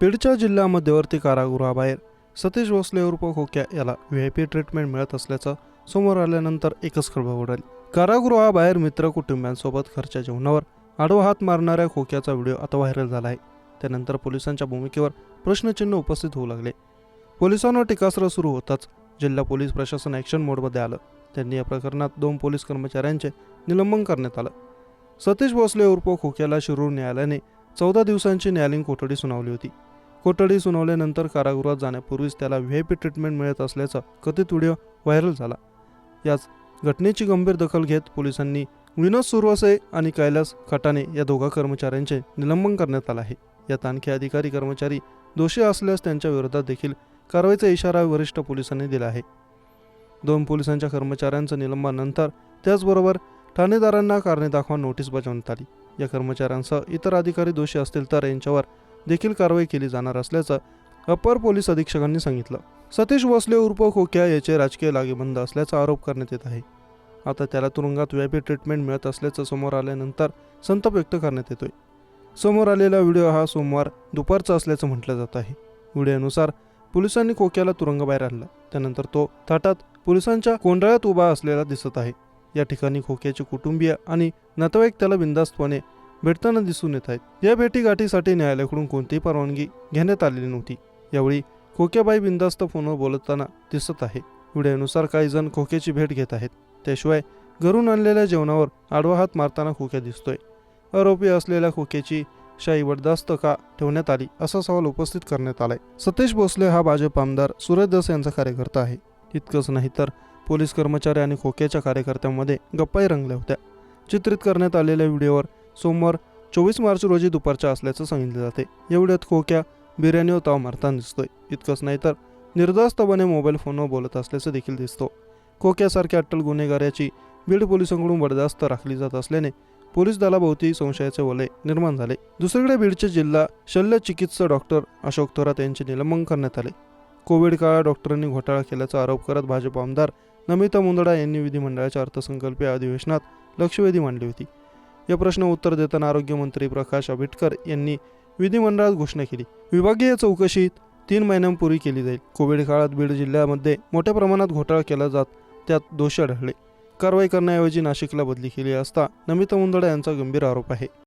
बीडच्या जिल्हा मध्यवर्ती कारागृहाबाहेर सतीश भोसले उर्फ खोक्या याला व्ही आय पी ट्रीटमेंट मिळत असल्याचं समोर आल्यानंतर एकच खळबळ उडाली. कारागृहाबाहेर मित्र कुटुंबियांसोबत घरच्या जेवणावर आडवा हात मारणाऱ्या खोक्याचा व्हिडिओ आता व्हायरल झाला आहे. त्यानंतर पोलिसांच्या भूमिकेवर प्रश्नचिन्ह उपस्थित होऊ लागले. पोलिसांवर टीकास्त्र सुरू होताच जिल्हा पोलीस प्रशासन ॲक्शन मोडमध्ये आलं. त्यांनी या प्रकरणात दोन पोलीस कर्मचाऱ्यांचे निलंबन करण्यात आलं. सतीश भोसले उर्फ खोक्याला शिरूर न्यायालयाने चौदा दिवसांची न्यायालयीन कोठडी सुनावली होती. कोठडी सुनावल्यानंतर कारागृहात जाण्यापूर्वीच त्याला व्ही आय पी ट्रीटमेंट मिळत असल्याचा कथित व्हिडिओ व्हायरल झाला. याच घटनेची गंभीर दखल घेत पोलिसांनी विनोद सुरवसे आणि कैलास खटाने या दोघा कर्मचाऱ्यांचे निलंबन करण्यात आलं आहे. यात आणखी अधिकारी कर्मचारी दोषी असल्यास त्यांच्या विरोधात देखील कारवाईचा इशारा वरिष्ठ पोलिसांनी दिला आहे. दोन पोलिसांच्या कर्मचाऱ्यांचं निलंबनानंतर त्याचबरोबर ठाणेदारांना कारणे दाखवा नोटीस बजावण्यात आली. या कर्मचाऱ्यांसह इतर अधिकारी दोषी असतील तर यांच्यावर देखील कारवाई केली जाणार असल्याचं अपर पोलीस अधीक्षकांनी सांगितलं. सतीश भोसले उर्फ खोक्या याचे राजकीय लागेबंद असल्याचा आरोप करण्यात येत आहे. आता त्याला तुरुंगात व्यापी ट्रीटमेंट मिळत असल्याचं समोर आल्यानंतर संताप व्यक्त करण्यात येतोय. समोर आलेला व्हिडिओ हा सोमवार दुपारचा असल्याचं म्हटलं जात आहे. व्हिडिओनुसार पोलिसांनी खोक्याला तुरुंगाबाहेर आणला. त्यानंतर तो थाटात पोलिसांच्या कोंडाळ्यात उभा असलेला दिसत आहे. या ठिकाणी खोक्याचे कुटुंबीय आणि नातेवाईक त्याला बिंदास्तपणे भेटताना दिसून येत आहेत. या भेटीगाठीसाठी न्यायालयाकडून कोणतीही परवानगी घेण्यात आलेली नव्हती. यावेळी खोक्याबाई बिंदास्त फोनवर बोलताना दिसत आहे. व्हिडिओनुसार काही जण खोक्याची भेट घेत आहेत. त्याशिवाय घरून आणलेल्या जेवणावर आडवा हात मारताना खोक्या दिसतोय. आरोपी असलेल्या खोक्याची शाही बडदास्त का ठेवण्यात आली असा सवाल उपस्थित करण्यात आलाय. सतीश भोसले हा भाजप आमदार सुरेश दास यांचा कार्यकर्ता आहे. इतकंच नाही तर पोलीस कर्मचारी आणि खोक्याच्या कार्यकर्त्यांमध्ये गप्पाही रंगल्या होत्या. चित्रित करण्यात आलेल्या व्हिडिओवर सोमवार चोवीस मार्च रोजी दुपारच्या असल्याचं सांगितले जाते. एवढ्यात खोक्या बिर्याणीवर ताव मारताना दिसतोय. इतकंच नाही तर निर्धास्तपणे मोबाईल फोनवर बोलत असल्याचं देखील दिसतो खोक्यासारख्या अट्टल गुन्हेगाराची बीड पोलिसांकडून बडदास्त राखली जात असल्याने पोलीस दलाभोवती संशयाचे वलय निर्माण झाले. दुसरीकडे बीडचे जिल्हा शल्य चिकित्सक डॉक्टर अशोक थोरात यांचे निलंबन करण्यात आले. कोविड काळात डॉक्टरांनी घोटाळा केल्याचा आरोप करत भाजप आमदार नमिता मुंदडा यांनी विधिमंडळाच्या अर्थसंकल्पीय अधिवेशनात लक्षवेधी मांडली होती. या प्रश्न उत्तर देताना आरोग्यमंत्री प्रकाश आंबेडकर यांनी विधिमंडळात घोषणा केली. विभागीय चौकशी तीन महिन्यांपूर्वी केली जाईल. कोविड काळात बीड जिल्ह्यामध्ये मोठ्या प्रमाणात घोटाळा केला जात त्यात दोष आढळले. कारवाई करण्याऐवजी नाशिकला बदली केली असता नमिता मुंदडा यांचा गंभीर आरोप आहे.